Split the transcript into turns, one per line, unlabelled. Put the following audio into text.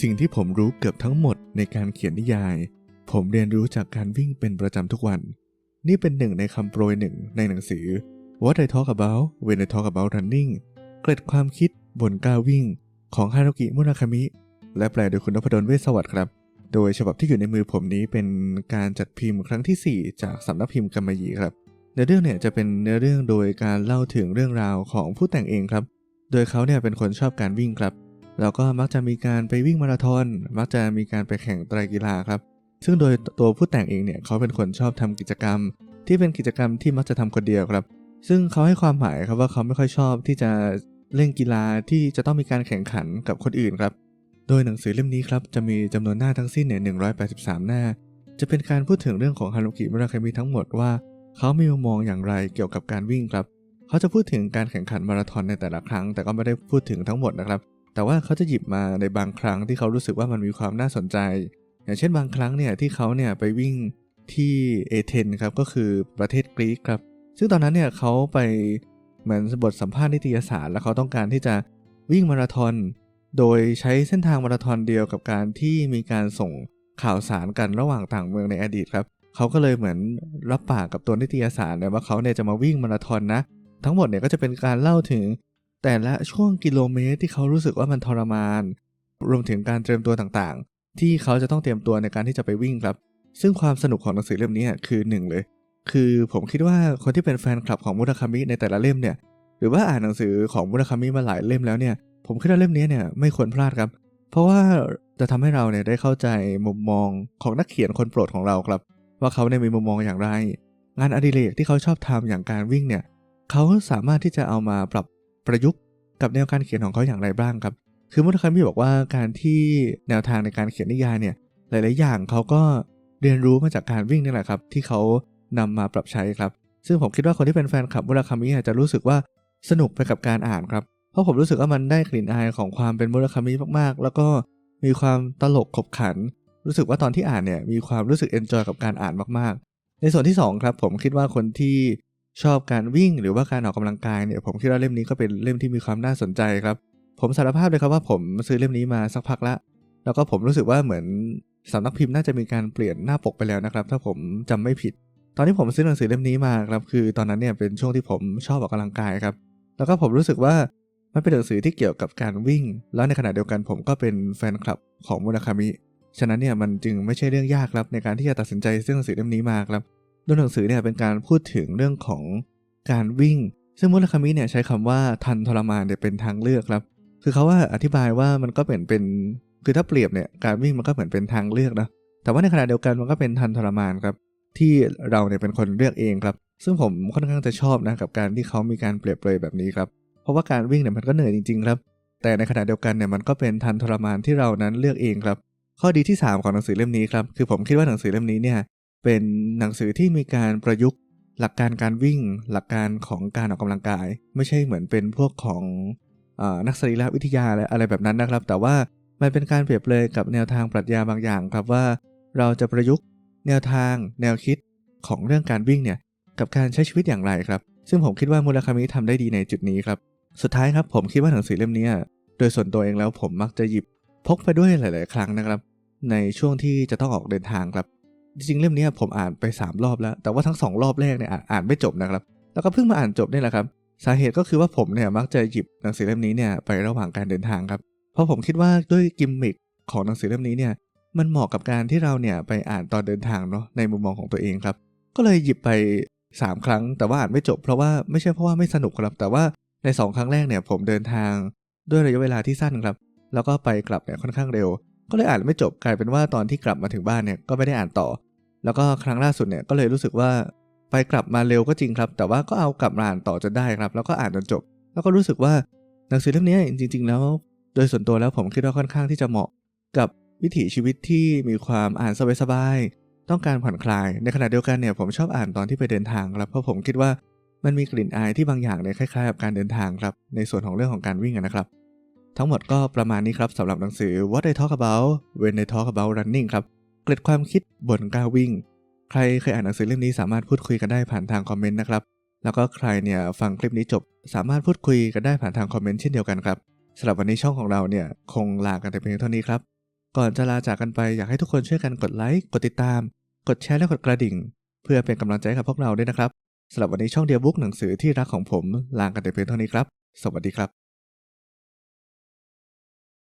สิ่งที่ผมรู้เกือบทั้งหมดในการเขียนนิยาย ผมเรียนรู้จากการวิ่งเป็นประจำทุกวัน นี่เป็นหนึ่งในคำโปรยหนึ่งในหนังสือ What I Talk About When I Talk About Running เกร็ดความคิดบนก้าววิ่ง ของฮารุกิมุราคามิ และแปลโดยคุณนพดลเวสวัสดิ์ครับ โดยฉบับที่อยู่ในมือผมนี้เป็นการจัดพิมพ์ครั้งที่ 4 จากสำนักพิมพ์กัมมายีครับเนื้อเรื่องเนี่ยจะเป็นเนื้อเรื่องโดยการเล่าถึงเรื่องราวของผู้แต่งเองครับ โดยเขาเนี่ยเป็นคนชอบการวิ่งครับ แล้วก็มักจะมีการไปวิ่งมาราธอน มักจะมีการไปแข่งไตรกีฬาครับ ซึ่งโดยตัวผู้แต่งเองเนี่ยเขาเป็นคนชอบทำกิจกรรม ที่เป็นกิจกรรมที่มักจะทำคนเดียวครับ ซึ่งเขาให้ความหมายครับว่าเขาไม่ค่อยชอบที่จะเล่นกีฬาที่จะต้องมีการแข่งขันกับคนอื่นครับ โดยหนังสือเล่มนี้ครับจะมีจำนวนหน้าทั้งสิ้นเนี่ย183หน้า จะเป็นการพูดถึงเรื่องของฮารุกิมุราคามิทั้งหมดว่าเขามีมุมมองอย่างไรเกี่ยวกับการวิ่งครับ เขาจะพูดถึงการแข่งขันมาราธอนในแต่ละครั้ง แต่ก็ไม่ได้พูดถึงทั้งหมดนะครับ แต่ว่าเขาจะหยิบมาในบางครั้งที่เขารู้สึกว่ามันมีความน่าสนใจ อย่างเช่นบางครั้งเนี่ยที่เขาเนี่ยไปวิ่งที่เอเธนครับก็คือประเทศกรีกครับ ซึ่งตอนนั้นเนี่ยเขาไปเหมือนบทสัมภาษณ์นิตยสาร แล้วเขาต้องการที่จะวิ่งมาราธอนโดยใช้เส้นทางมาราธอนเดียวกับการที่มีการส่งข่าวสารกันระหว่างต่างเมืองในอดีตครับเขาก็เลยเหมือนรับปากกับตัวนิตยสารเลยว่าเขาเนี่ยจะมาวิ่งมาราธอนนะ ทั้งหมดเนี่ยก็จะเป็นการเล่าถึง แต่ละช่วงกิโลเมตรที่เขารู้สึกว่ามันทรมาน รวมถึงการเตรียมตัวต่างๆ ที่เขาจะต้องเตรียมตัวในการที่จะไปวิ่งครับ ซึ่งความสนุกของหนังสือเล่มนี้คือหนึ่งเลย คือผมคิดว่าคนที่เป็นแฟนคลับของมุราคามิในแต่ละเล่มเนี่ย หรือว่าอ่านหนังสือของมุราคามิมาหลายเล่มแล้วเนี่ย ผมคิดว่าเล่มนี้เนี่ยไม่ควรพลาดครับ เพราะว่าจะทำให้เราเนี่ยได้เข้าใจมุมมองของนักเขียนคนโปรดของเราครับ ว่าเขาเนี่ยมีมุมมองอย่างไร งานอดิเรกที่เขาชอบทำอย่างการวิ่งเนี่ยเขาสามารถที่จะเอามาปรับ ประยุกต์กับแนวการเขียนของเขาอย่างไรบ้างครับ คือมุราคามิบอกว่าการที่แนวทางในการเขียนนิยายเนี่ยหลาย ๆ อย่างเขาก็เรียนรู้มาจากการวิ่งนี่แหละครับ ที่เขานำมาปรับใช้ครับ ซึ่งผมคิดว่าคนที่เป็นแฟนคลับมุราคามิอาจจะรู้สึกว่าสนุกไปกับการอ่านครับ เพราะผมรู้สึกว่ามันได้กลิ่นอายของความเป็นมุราคามิมาก ๆ แล้วก็มีความตลกขบขัน รู้สึกว่าตอนที่อ่านเนี่ยมีความรู้สึกเอนจอยกับการอ่านมาก ๆ ในส่วนที่สองครับผมคิดว่าคนที่ ชอบการวิ่งหรือว่าการออกกำลังกายเนี่ยผมคิดว่าเล่มนี้ก็เป็นเล่มที่มีความน่าสนใจครับ ผมสารภาพเลยครับว่าผมซื้อเล่มนี้มาสักพักละ แล้วก็ผมรู้สึกว่าเหมือนสำนักพิมพ์น่าจะมีการเปลี่ยนหน้าปกไปแล้วนะครับ ถ้าผมจำไม่ผิด ตอนที่ผมซื้อหนังสือเล่มนี้มาครับคือตอนนั้นเนี่ยเป็นช่วงที่ผมชอบออกกำลังกายครับ แล้วก็ผมรู้สึกว่ามันเป็นหนังสือที่เกี่ยวกับการวิ่ง แล้วในขณะเดียวกันผมก็เป็นแฟนคลับของมุราคามิ ฉะนั้นเนี่ยมันจึงไม่ใช่เรื่องยากครับในการที่จะตัดสินใจซื้อหนังสือเล่มนี้มาครับ โดยหนังสือเนี่ยเป็นการพูดถึงเรื่องของการวิ่ง ซึ่งมุราคามิเนี่ยใช้คำว่าทันทรมานเนี่ยเป็นทางเลือกครับ คือเขาว่าอธิบายว่ามันก็เป็นเป็นคือถ้าเปรียบเนี่ยการวิ่งมันก็เหมือนเป็นทางเลือกนะแต่ว่าในขณะเดียวกันมันก็เป็นทันทรมานครับ ที่เราเนี่ยเป็นคนเลือกเองครับ ซึ่งผมค่อนข้างจะชอบนะกับการที่เขามีการเปรียบเลยแบบนี้ครับ เพราะว่าการวิ่งเนี่ยมันก็เหนื่อยจริงๆครับ แต่ในขณะเดียวกันเนี่ยมันก็เป็นทันทรมานที่เรานั้นเลือกเองครับ ข้อดีที่ 3 ของหนังสือเล่มนี้ครับ คือผมคิดว่าหนังสือเล่มนี้เนี่ย เป็นหนังสือที่มีการประยุกต์ หลักการการวิ่ง หลักการของการออกกำลังกาย ไม่ใช่เหมือนเป็นพวกของอนักสรีรวิทยาอะไรแบบนั้นนะครับ แต่ว่ามันเป็นการเปรียบเลยกับแนวทางปรัชญาบางอย่างครับว่า เราจะประยุกต์ แนวทาง แนวคิดของเรื่องการวิ่งเนี่ยกับการใช้ชีวิตอย่างไรครับ ซึ่งผมคิดว่ามูราคามิทำได้ดีในจุดนี้ครับสุดท้ายครับผมคิดว่าหนังสือเล่มนี้โดยส่วนตัวเองแล้วผมมักจะหยิบพกไปด้วยหลาย ๆ ครั้งนะครับ ในช่วงที่จะต้องออกเดินทางครับ จริงเล่มนี้ผมอ่านไป 3 รอบแล้ว แต่ว่าทั้ง 2 รอบแรกเนี่ยอ่านอ่านไม่จบนะครับ แล้วก็เพิ่งมาอ่านจบนี่แหละครับ สาเหตุก็คือว่าผมเนี่ยมักจะหยิบหนังสือเล่มนี้เนี่ยไประหว่างการเดินทางครับ เพราะผมคิดว่าด้วยกิมมิคของหนังสือเล่มนี้เนี่ยมันเหมาะกับการที่เราเนี่ยไปอ่านตอนเดินทางเนาะในมุมมองของตัวเองครับ ก็เลยหยิบไป 3 ครั้ง แต่ว่าอ่านไม่จบ เพราะว่าไม่ใช่เพราะว่าไม่สนุกครับ แต่ว่าใน 2 ครั้งแรกเนี่ยผมเดินทางด้วยระยะเวลาที่สั้นครับ แล้วก็ไปกลับเนี่ยค่อนข้างเร็ว ก็เลยอ่านไม่จบกลายเป็นว่าตอนที่กลับมาถึงบ้านเนี่ยก็ไม่ได้อ่านต่อ แล้วก็ครั้งล่าสุดเนี่ยก็เลยรู้สึกว่าไปกลับมาเร็วก็จริงครับ แต่ว่าก็เอากลับมาอ่านต่อจนได้ครับ แล้วก็อ่านจนจบ แล้วก็รู้สึกว่าหนังสือเล่มนี้จริง ๆ แล้ว โดยส่วนตัวแล้วผมคิดว่าค่อนข้างที่จะเหมาะ กับวิถีชีวิตที่มีความอ่านสบายๆต้องการผ่อนคลาย ในขณะเดียวกันเนี่ยผมชอบอ่านตอนที่ไปเดินทางครับเพราะผมคิดว่ามันมีกลิ่นอายที่บางอย่างเนี่ยคล้ายๆกับการเดินทางครับในส่วนของเรื่องของการวิ่งนะครับ ทั้งหมดก็ประมาณนี้ครับสำหรับหนังสือ What I Talk About When I Talk About Running ครับ เกร็ดความคิดบนก้าววิ่ง ใครเคยอ่านหนังสือเล่มนี้สามารถพูดคุยกันได้ผ่านทางคอมเมนต์นะครับ แล้วก็ใครเนี่ยฟังคลิปนี้จบ สามารถพูดคุยกันได้ผ่านทางคอมเมนต์เช่นเดียวกันครับสำหรับวันนี้ช่องของเราเนี่ยคงลากันแต่เพียงเท่านี้ครับ ก่อนจะลาจากกันไปอยากให้ทุกคนช่วยกันกดไลค์กดติดตาม กดแชร์และกดกระดิ่ง เพื่อเป็นกำลังใจกับพวกเราด้วยนะครับสำหรับวันนี้ช่องเดียบุ๊กหนังสือที่รักของผมลากันแต่เพียงเท่านี้ครับ สวัสดีครับ